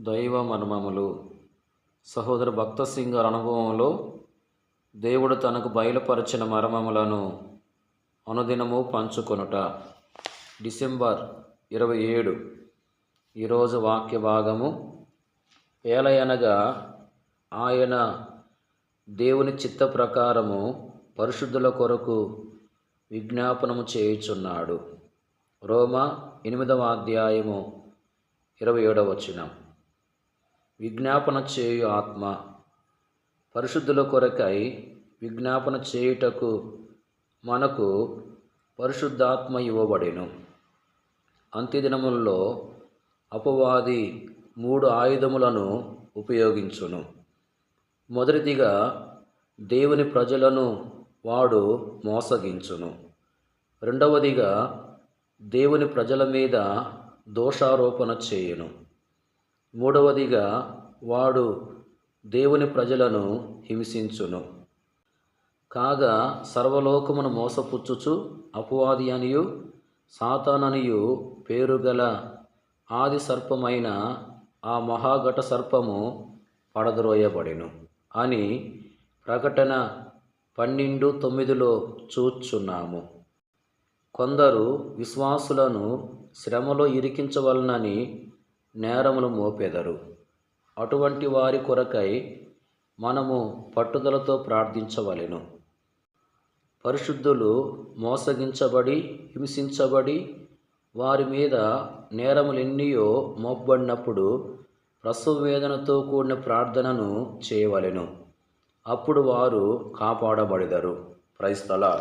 దైవ మర్మములు సహోదర భక్త సింగ్ గారి అనుభవంలో దేవుడు తనకు బయలుపరిచిన మర్మములను అనుదినము పంచుకొనుట. డిసెంబర్ ఇరవై ఏడు ఈరోజు వాక్య భాగము. ఏలయనగా ఆయన దేవుని చిత్త ప్రకారము పరిశుద్ధుల కొరకు విజ్ఞాపనము చేయుచున్నాడు. రోమా ఎనిమిదవ అధ్యాయము ఇరవై ఏడవ వచనం. విజ్ఞాపన చేయు ఆత్మ. పరిశుద్ధుల కొరకై విజ్ఞాపన చేయుటకు మనకు పరిశుద్ధాత్మ ఇవ్వబడెను. అంత్యదినముల్లో అపవాది మూడు ఆయుధములను ఉపయోగించును. మొదటిదిగా దేవుని ప్రజలను వాడు మోసగించును. రెండవదిగా దేవుని ప్రజల మీద దోషారోపణ చేయును. మూడవదిగా వాడు దేవుని ప్రజలను హింసించును. కాగా సర్వలోకమును మోసపుచ్చుచు అపవాది అనియు సాతాననియు పేరుగల ఆది సర్పమైన ఆ మహాఘట సర్పము పడద్రోయబడెను అని ప్రకటన పన్నెండు తొమ్మిదిలో చూచున్నాము. కొందరు విశ్వాసులను శ్రమలో ఇరికించవలనని నేరములు మోపెదరు. అటువంటి వారి కొరకై మనము పట్టుదలతో ప్రార్థించవలెను. పరిశుద్ధులు మోసగించబడి హింసించబడి వారి మీద నేరములెన్నయో మోపబడినప్పుడు ప్రసవ వేదనతో కూడిన ప్రార్థనను చేయవలెను. అప్పుడు వారు కాపాడబడెదరు. క్రైస్తల